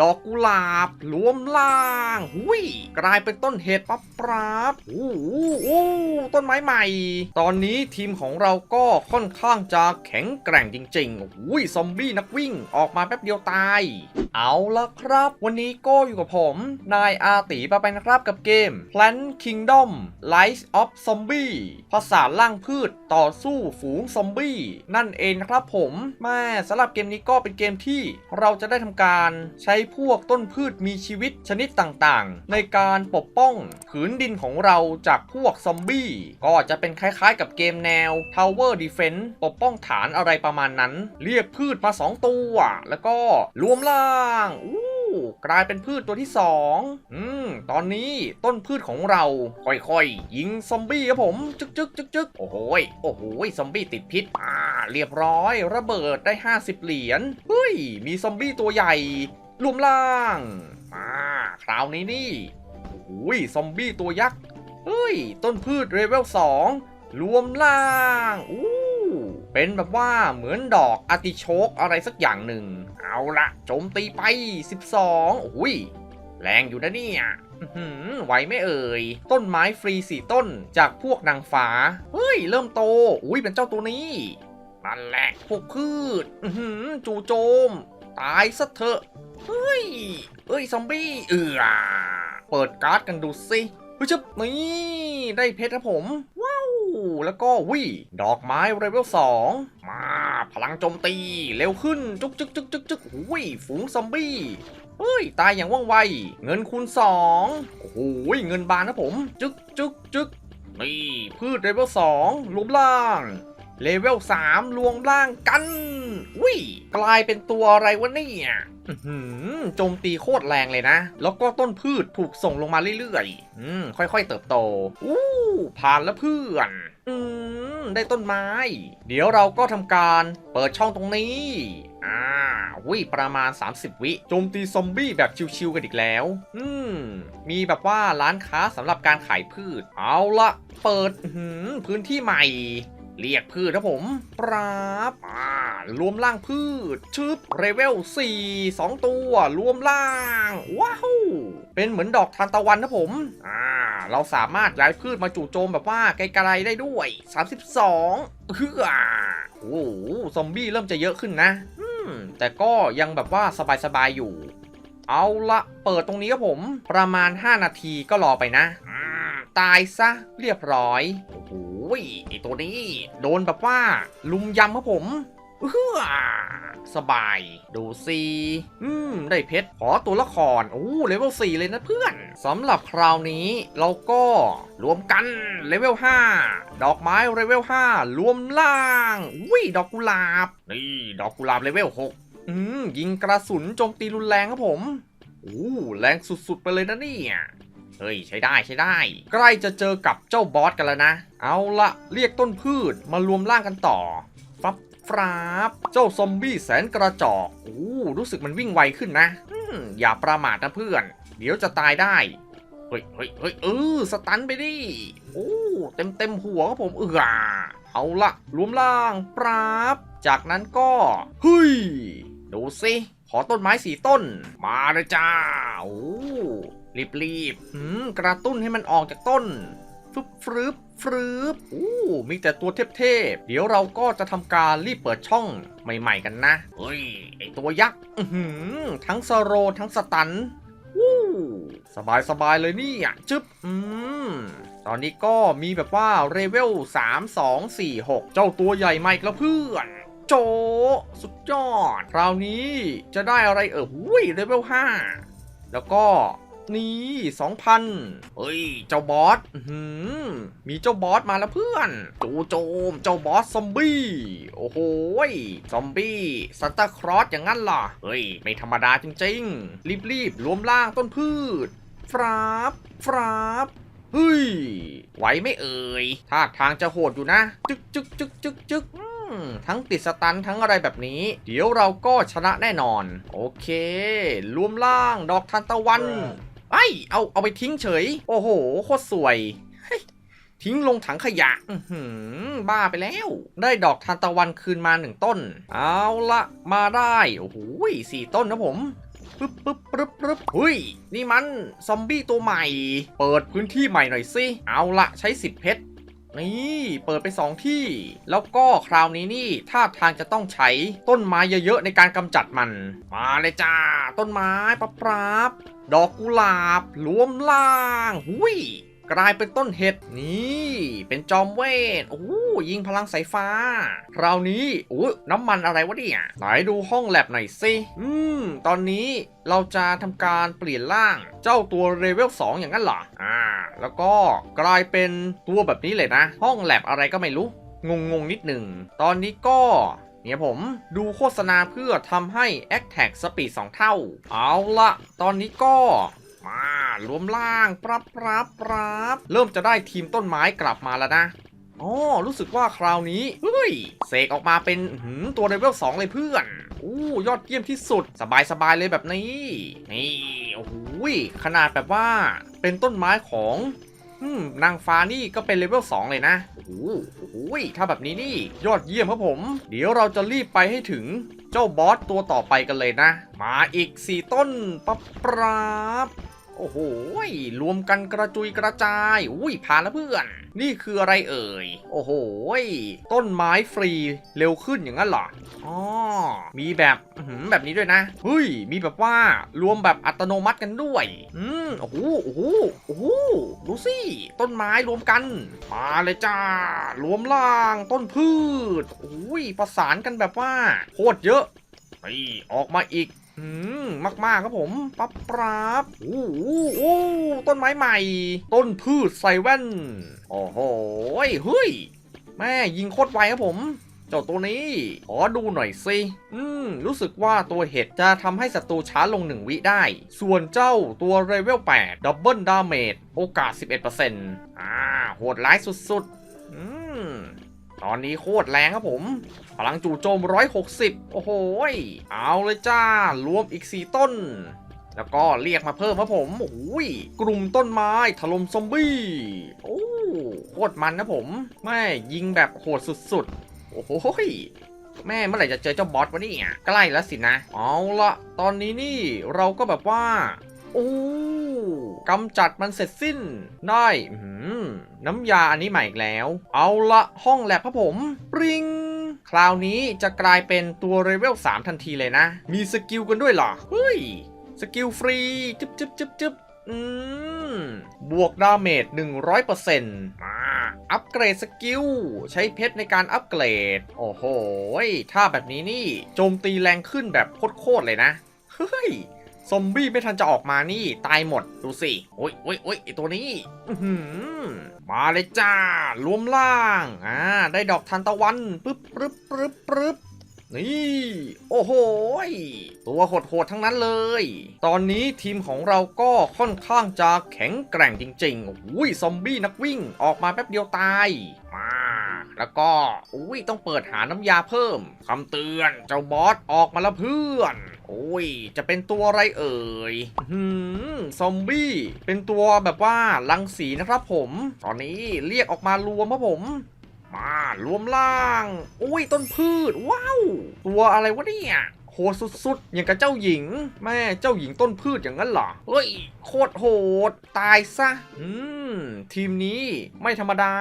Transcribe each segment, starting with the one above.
ดอกกุหลาบรวมล่างหุยกลายเป็นต้นเหตุปั๊บปราบอู้อู้อู้ต้นไม้ใหม่ ตอนนี้ทีมของเราก็ค่อนข้างจะแข็งแกร่งจริงๆอุ้ยซอมบี้นักวิ่งออกมาแป๊บเดียวตาย เอาละครับ วันนี้ก็อยู่กับผม นายอาตีปาไปนะครับกับเกม Plant Kingdom Rise of Zombie ภาษาล่างพืชต่อสู้ฝูงซอมบี้นั่นเองนะครับผมแม่สำหรับเกมนี้ก็เป็นเกมที่เราจะได้ทำการใช้พวกต้นพืชมีชีวิตชนิดต่างๆ ในการปกป้องผืนดินของเราจากพวกซอมบี้ ก็จะเป็นคล้ายๆกับเกมแนว Tower Defense ปกป้องฐานอะไรประมาณนั้น เรียกพืชมา 2 ตัว แล้วก็รวมล่างอู้กลายเป็นพืชตัวที่ 2 อืม ตอนนี้ต้นพืชของเรา ค่อยๆ ยิงซอมบี้ครับผม จึกจึกจึกจึกโอ้โหโอ้โหซอมบี้ติดพิษ อ่า เรียบร้อย ระเบิดได้ 50 เหรียญ เฮ้ย มีซอมบี้ตัวใหญ่ รวมล่างอ่าคราวนี้นี่โอ้ยซอมบี้ตัวยักษ์เฮ้ย ต้นพืชเลเวล2รวมล่างอู้เป็นแบบว่าเหมือนดอกอติโชกอะไรสักอย่างหนึ่ง เอาละโจมตีไป 12โอ้ยแรงอยู่นะเนี่ยอื้อหือไหวไม่เอ่ย ต้นไม้ฟรีสี่ต้นจากพวกนางฟ้า เฮ้ย เริ่มโต อุ้ยเป็นเจ้าตัวนี้นั่นแหละพวกพืชอื้อหือจู่โจม ตายซะเถอะ เฮ้ยเอ้ยซอมบี้เอือเปิดการ์ดกันดูสิเฮ้ยชึบนี่ได้เพชรครับผม ว้าว แล้วก็วิดอกไม้เลเวลสองมาพลังโจมตี เร็วขึ้น จุกจุกจุกจุกจุกวิฝูงซอมบี้เฮ้ย ตายอย่างว่องไว เงินคูณสองโอ้โหเงินบานนะผม จึกจึกจึกนี่ พืชเลเวลสองรวมล่าง เลเวล3รวมล่างกันวิกลายเป็นตัวอะไรวะเนี่ย โจมตีโคตรแรงเลยนะ แล้วก็ต้นพืชถูกส่งลงมาเรื่อยๆ อืม ค่อยๆ เติบโต อู้ผ่านแล้วเพื่อน อืม ได้ต้นไม้ เดี๋ยวเราก็ทำการเปิดช่องตรงนี้ อ่าวิประมาณ 30 วิ โจมตีซอมบี้แบบชิวๆกันอีกแล้ว อืม มีแบบว่าร้านค้าสำหรับการขายพืช เอาละ เปิดพื้นที่ใหม่ เรียกพืชครับผมปราบอ่ารวมล่างพืช ชึบเรเวล4 2 ตัว รวมล่าง ว้าว เป็นเหมือนดอกทานตะวันนะผม อ่า เราสามารถย้ายพืชมาจู่โจมแบบว่าไกลๆได้ด้วย 32เฮือโอ้โห ซอมบี้เริ่มจะเยอะขึ้นนะ อืม แต่ก็ยังแบบว่าสบายๆอยู่ เอาละเปิดตรงนี้ครับผม ประมาณ 5 นาทีก็รอไปนะ ตายซะ เรียบร้อย โอ้โห ไอตัวนี้ โดนแบบว่า ลุมยำครับผมเฮือสบาย ดูสิอืม ได้เพชร ขอตัวละคร โอ้เลเวล4เลยนะเพื่อน สำหรับคราวนี้เราก็รวมกัน เลเวล5ดอกไม้เลเวล5รวมล่างวิดอกกุหลาบ นี่ ดอกกุหลาบเลเวล6อืม ยิงกระสุนโจมตีรุนแรงครับผม โอ้ แรงสุดๆ ไปเลยนะเนี่ย ฮ้ยใช้ได้ใช้ได้ ใกล้จะเจอกับเจ้าบอสกันแล้วนะ เอาละเรียกต้นพืชมารวมร่างกันต่อฟับฟราบเจ้าซอมบี้แสนกระจอกโอ้รู้สึกมันวิ่งไวขึ้นนะอืมอย่าประมาทนะเพื่อน เดี๋ยวจะตายได้ เฮ้ยเฮ้ยเฮ้ยเออสตันไปดิ โอ้เต็มเต็มหัวครับผมเออเอาละรวมล่างปราบ จากนั้นก็เฮ้ยดูสิขอต้นไม้สีต้น มาเลยจ้า โอ้ รีบรีบๆกระตุ้นให้มันออกจากต้นฟึบฟึบฟึบอู้มีแต่ตัวเทพๆเดี๋ยวเราก็จะทำการรีบเปิดช่องใหม่ ๆ กันนะเฮ้ยไอตัวยักษ์ทั้งสโรทั้งสตันวู้สบายสบายเลยนี่อะจึ๊บอืมตอนนี้ก็มีแบบว่าเรเวล3 2 4 6 เจ้าตัวใหญ่ใหม่แล้วเพื่อนโจ สุดยอด คราวนี้จะได้อะไรเออหุ้ยเรเวล5แล้วก็ นี่2,000เฮ้ย เจ้าบอสหือมีเจ้าบอสมาแล้วเพื่อน จูโจม เจ้าบอสซอมบี้ โอ้โหซอมบี้ซันตาครอสอย่างนั้นล่ะเฮ้ย ไม่ธรรมดาจริงๆ รีบๆรวมร่างต้นพืช ฟราบ ฟราบเฮ้ย ไหวไม่เอ่ยท่าทางจะโหดอยู่นะ จึกจึกจึกจึกจึกทั้งติดสตันทั้งอะไรแบบนี้ เดี๋ยวเราก็ชนะแน่นอน โอเครวมร่างดอกทานตะวัน ไอ้เอาเอาไปทิ้งเฉย โอ้โหโคตรสวย ทิ้งลงถังขยะอือหือบ้าไปแล้ว ได้ดอกทานตะวันคืนมาหนึ่งต้น เอาละมาได้ โอ้โหสี่ต้นนะผมปึ๊บปึ๊บปึ๊บปึ๊บเฮ้ย นี่มัน ซอมบี้ตัวใหม่ เปิดพื้นที่ใหม่หน่อยสิ เอาละใช้สิบเพชร นี่เปิดไปสองที่ แล้วก็คราวนี้นี่ท่าทางจะต้องใช้ต้นไม้เยอะๆในการกำจัดมัน มาเลยจ้า ต้นไม้ปะปราบดอกกุหลาบรวมล่าง หุย กลายเป็นต้นเห็ดนี่ เป็นจอมเวทโอ้ยิงพลังสายฟ้า คราวนี้อุ้ยน้ำมันอะไรวะเนี่ยไหนดูห้องแลบหน่อยสิอืม ตอนนี้เราจะทำการเปลี่ยนร่าง เจ้าตัวเลเวล2อย่างนั้นเหรออ่า แล้วก็กลายเป็นตัวแบบนี้เลยนะ ห้องแลบอะไรก็ไม่รู้ งงงนิดหนึ่ง ตอนนี้ก็เนี่ยผมดูโฆษณาเพื่อทำให้ a c t a g Speed 2 เท่า เอาละ ตอนนี้ก็ มารวมล่างปรับปรับปรับเริ่มจะได้ทีมต้นไม้กลับมาแล้วนะอ๋อรู้สึกว่าคราวนี้ เฮ้ย เสกออกมาเป็นหืมตัวเลเวล2เลยเพื่อนอู้ยอดเยี่ยมที่สุด สบายสบายๆเลยแบบนี้ นี่ โอ้โหขนาดแบบว่าเป็นต้นไม้ของนางฟ้านี่ก็เป็นเลเวล2เลยนะ โอ้โหถ้าแบบนี้นี่ยอดเยี่ยมครับผม เดี๋ยวเราจะรีบไปให้ถึงเจ้าบอสตัวต่อไปกันเลยนะ มาอีก 4 ต้นปั๊บปราบ โอ้โหรวมกันกระจุยกระจาย อุ้ยผ่านแล้วเพื่อน นี่คืออะไรเอ่ย โอ้โหต้นไม้ฟรีเร็วขึ้นอย่างนั้นเหรออ๋อมีแบบแบบนี้ด้วยนะ เฮ้ย มีแบบว่ารวมแบบอัตโนมัติกันด้วย อืมโอ้โหโอ้โหโอ้โหดูสิ ต้นไม้รวมกัน มาเลยจ้า รวมล่างต้นพืชโอ้ยประสานกันแบบว่าโคตรเยอะไปออกมาอีก อืมมากๆครับผมปั๊บปราบโอ้โหโอ้ต้นไม้ใหม่ ต้นพืชใส่แว่นโอ้โหเฮ้ย แม่ยิงโคตรไวครับผม เจ้าตัวนี้ ขอดูหน่อยสิอืมรู้สึกว่าตัวเห็ดจะทำให้ศัตรูช้าลง1วิได้ ส่วนเจ้าตัวเลเวล8ดับเบิลดาเมจโอกาส 11%อ่าโหดร้ายสุดๆ ตอนนี้โคตรแรงครับผม พลังจู่โจม 160 โอ้โหยเอาเลยจ้า รวมอีก 4 ต้น แล้วก็เรียกมาเพิ่มครับผมโอ้ยกลุ่มต้นไม้ถล่มซอมบี้ โอ้โคตรมันนะผม แม่ยิงแบบโหดสุดๆ โอ้โหแม่เมื่อไหร่จะเจอเจ้าบอสวะนี่ใกล้แล้วสินะ เอาละตอนนี้นี่เราก็แบบว่า โอ้ กำจัดมันเสร็จสิ้นได้หือน้ำยาอันนี้ใหม่อีกแล้ว เอาละห้องแลบครับผมปริงคราวนี้จะกลายเป็นตัวเลเวล3ทันทีเลยนะ มีสกิลกันด้วยเหรอเฮ้ยสกิลฟรีจึ๊บจึ๊บจึ๊บจึ๊บอืม บวกดาเมจ100%มาอัปเกรดสกิล ใช้เพชรในการอัปเกรด โอ้โหถ้าแบบนี้นี่ โจมตีแรงขึ้นแบบโคตรๆเลยนะ เฮ้ย ซอมบี้ไม่ทันจะออกมานี่ ตายหมดดูสิ โอ้ยโอ้ยโอ้ยไอตัวนี้มาเลยจ้ารวมล่างอ่าได้ดอกทานตะวันปึ๊บปึ๊บปึ๊บปึ๊บนี่ โอ้โหตัวโหดๆทั้งนั้นเลย ตอนนี้ทีมของเราก็ค่อนข้างจะแข็งแกร่งจริงๆอุ้ยซอมบี้นักวิ่งออกมาแป๊บเดียวตาย มาแล้วก็อุ้ยต้องเปิดหาน้ำยาเพิ่มคำเตือนเจ้าบอสออกมาแล้วเพื่อน โอ้ย จะเป็นตัวอะไรเอ่ยหืมซอมบี้ เป็นตัวแบบว่าลังสีนะครับผม ตอนนี้เรียกออกมารวมครับผม มารวมล่าง อุ้ยต้นพืช ว้าว ตัวอะไรวะเนี่ย โหดสุดๆ อย่างกับเจ้าหญิง แม่เจ้าหญิงต้นพืชอย่างนั้นเหรอ เฮ้ย โคตรโหด ตายซะ อืม ทีมนี้ไม่ธรรมดา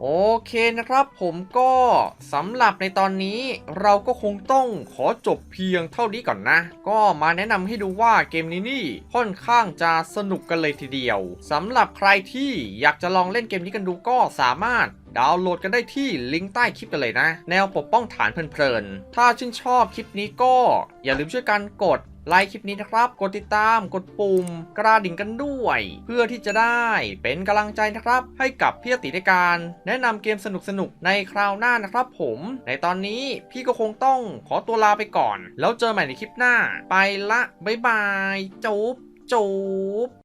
โอเคนะครับ ผมก็สำหรับในตอนนี้เราก็คงต้องขอจบเพียงเท่านี้ก่อนนะ ก็มาแนะนำให้ดูว่าเกมนี้นี่ค่อนข้างจะสนุกกันเลยทีเดียวสำหรับใครที่อยากจะลองเล่นเกมนี้กันดูก็สามารถ ดาวน์โหลดกันได้ที่ลิงก์ใต้คลิปกันเลยนะ แนวปกป้องฐานเพลินๆ ถ้าชื่นชอบคลิปนี้ก็ อย่าลืมช่วยกันกดไลค์คลิปนี้นะครับ กดติดตาม กดปุ่ม กระดิ่งกันด้วย เพื่อที่จะได้เป็นกำลังใจนะครับ ให้กับพี่ติในการ แนะนำเกมสนุกๆ ในคราวหน้านะครับผม ในตอนนี้พี่ก็คงต้องขอตัวลาไปก่อน แล้วเจอใหม่ในคลิปหน้า ไปละ บ๊ายบาย จุ๊บจุ๊บ